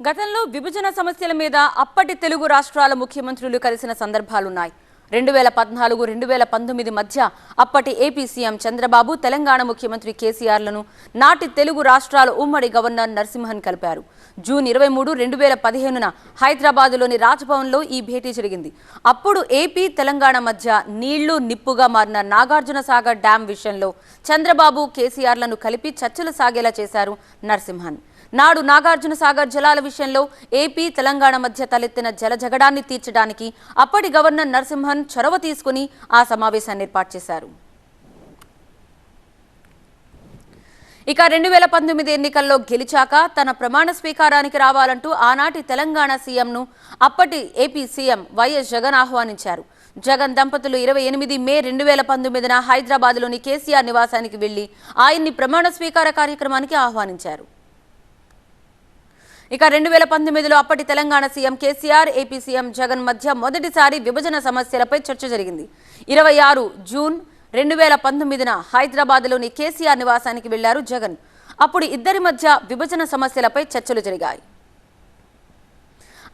గతంలో విభజన సమస్యల మీద అప్పటి తెలుగు రాష్ట్రాల ముఖ్యమంత్రులు కలిసిన సందర్భాలున్నాయి. రెండు వేల పద్నాలుగు రెండు వేల పంతొమ్మిది మధ్య అప్పటి ఏపీ సీఎం చంద్రబాబు తెలంగాణ ముఖ్యమంత్రి కేసీఆర్లను నాటి తెలుగు రాష్ట్రాల ఉమ్మడి గవర్నర్ నరసింహన్ కలిపారు. జూన్ ఇరవై మూడు రెండు వేల పదిహేనున హైదరాబాదులోని రాజ్భవన్లో ఈ భేటీ జరిగింది. అప్పుడు ఏపీ తెలంగాణ మధ్య నీళ్ళు నిప్పుగా మారిన నాగార్జున సాగర్ డ్యాం విషయంలో చంద్రబాబు కేసీఆర్లను కలిపి చర్చలు సాగేలా చేశారు నరసింహన్. నాడు నాగార్జున సాగర్ జలాల విషయంలో ఏపీ తెలంగాణ మధ్య తలెత్తిన జల జగడాన్ని తీర్చడానికి అప్పటి గవర్నర్ నరసింహన్ చొరవ తీసుకుని ఆ సమావేశాన్ని ఏర్పాటు చేశారు. ఇక రెండు వేల పంతొమ్మిది ఎన్నికల్లో గెలిచాక తన ప్రమాణ స్వీకారానికి రావాలంటూ ఆనాటి తెలంగాణ సీఎంను అప్పటి ఏపీ సీఎం వైఎస్ జగన్ ఆహ్వానించారు. జగన్ దంపతులు ఇరవై ఎనిమిది మే రెండు వేల పంతొమ్మిదిన హైదరాబాద్లోని కేసీఆర్ నివాసానికి వెళ్ళి ఆయన్ని ప్రమాణ స్వీకార కార్యక్రమానికి ఆహ్వానించారు. ఇక రెండు వేల పంతొమ్మిదిలో అప్పటి Telangana CM KCR AP CM Jagan మధ్య మొదటిసారి విభజన సమస్యలపై చర్చ జరిగింది. ఇరవై ఆరు జూన్ రెండు వేల పంతొమ్మిదిన హైదరాబాద్లోని కేసీఆర్ నివాసానికి వెళ్ళారు జగన్. అప్పుడు ఇద్దరి మధ్య విభజన సమస్యలపై చర్చలు జరిగాయి.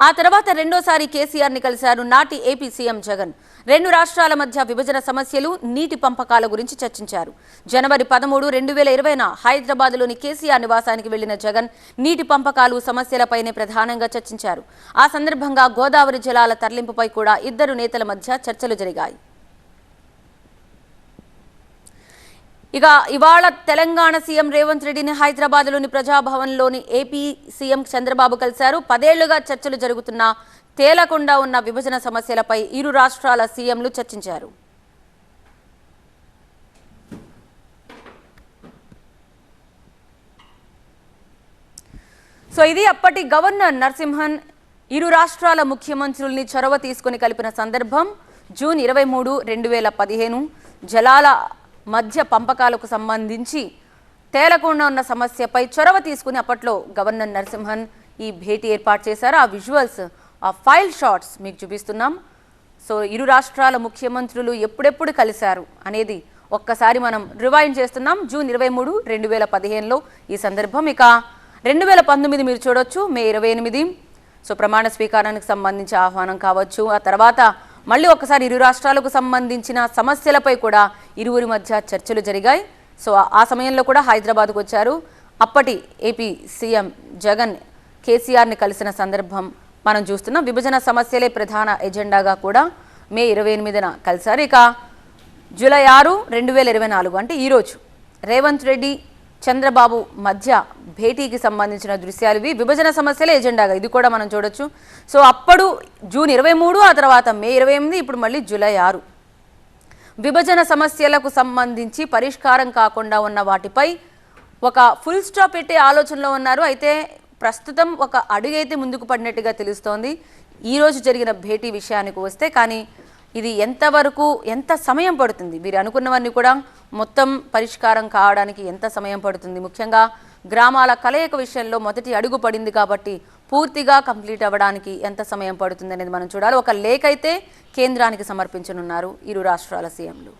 ఆ తర్వాత రెండోసారి కేసీఆర్ని కలిశారు నాటి ఏపీ సీఎం జగన్. రెండు రాష్ట్రాల మధ్య విభజన సమస్యలు నీటి పంపకాల గురించి చర్చించారు. జనవరి పదమూడు రెండు వేల ఇరవైన హైదరాబాద్లోని కేసీఆర్ నివాసానికి వెళ్ళిన జగన్ నీటి పంపకాలు సమస్యలపైనే ప్రధానంగా చర్చించారు. ఆ సందర్భంగా గోదావరి జలాల తరలింపుపై కూడా ఇద్దరు నేతల మధ్య చర్చలు జరిగాయి. ఇక ఇవాళ తెలంగాణ సీఎం రేవంత్ రెడ్డిని హైదరాబాద్లోని ప్రజాభవన్లోని ఏపీ సీఎం చంద్రబాబు కలిశారు. పదేళ్ళుగా చర్చలు జరుగుతున్న తేలకుండా ఉన్న విభజన సమస్యలపై ఇరు రాష్ట్రాల సీఎంలు చర్చించారు. సో ఇది అప్పటి గవర్నర్ నరసింహన్ ఇరు రాష్ట్రాల ముఖ్యమంత్రుల్ని చొరవ తీసుకుని కలిపిన సందర్భం. జూన్ ఇరవై మూడు రెండు వేల పదిహేను జలాల మధ్య పంపకాలకు సంబంధించి తేలకుండా ఉన్న సమస్యపై చొరవ తీసుకుని అప్పట్లో గవర్నర్ నరసింహన్ ఈ భేటీ ఏర్పాటు చేశారు. ఆ విజువల్స్ ఆ ఫైల్ షాట్స్ మీకు చూపిస్తున్నాం. సో ఇరు రాష్ట్రాల ముఖ్యమంత్రులు ఎప్పుడెప్పుడు కలిశారు అనేది ఒక్కసారి మనం రివైండ్ చేస్తున్నాం. జూన్ ఇరవై మూడు రెండు వేల పదిహేనులో ఈ సందర్భం. ఇక రెండు వేల పంతొమ్మిది మీరు చూడొచ్చు మే ఇరవై ఎనిమిది. సో ప్రమాణ స్వీకారానికి సంబంధించి ఆహ్వానం కావచ్చు. ఆ తర్వాత మళ్ళీ ఒకసారి ఇరు రాష్ట్రాలకు సంబంధించిన సమస్యలపై కూడా ఇరువురి మధ్య చర్చలు జరిగాయి. సో ఆ- సమయంలో కూడా హైదరాబాద్కు వచ్చారు. అప్పటి ఏపీ సీఎం జగన్ కేసీఆర్ని కలిసిన సందర్భం మనం చూస్తున్నాం. విభజన సమస్యలే ప్రధాన ఎజెండాగా కూడా మే ఇరవై ఎనిమిదిన కలిసారు ఇక జూలై ఆరు రెండు వేల ఇరవై నాలుగు అంటే ఈరోజు రేవంత్ రెడ్డి చంద్రబాబు మధ్య భేటీకి సంబంధించిన దృశ్యాలు ఇవి. విభజన సమస్యలే ఎజెండాగా. ఇది కూడా మనం చూడొచ్చు. సో అప్పుడు జూన్ ఇరవై మూడు ఆ తర్వాత మే ఇరవై ఎనిమిది ఇప్పుడు మళ్ళీ జూలై ఆరు. విభజన సమస్యలకు సంబంధించి పరిష్కారం కాకుండా ఉన్న వాటిపై ఒక ఫుల్ స్టాప్ పెట్టే ఆలోచనలో ఉన్నారు. అయితే ప్రస్తుతం ఒక అడుగైతే ముందుకు పడినట్టుగా తెలుస్తోంది. ఈ రోజు జరిగిన భేటీ విషయానికి వస్తే కానీ ఇది ఎంతవరకు ఎంత సమయం పడుతుంది? వీరు అనుకున్నవన్నీ కూడా మొత్తం పరిష్కారం కావడానికి ఎంత సమయం పడుతుంది? ముఖ్యంగా గ్రామాల కలయిక విషయంలో మొదటి అడుగు పడింది కాబట్టి పూర్తిగా కంప్లీట్ అవ్వడానికి ఎంత సమయం పడుతుంది అనేది మనం చూడాలి. ఒక లేఖ అయితే కేంద్రానికి సమర్పించనున్నారు ఇరు రాష్ట్రాల సీఎంలు.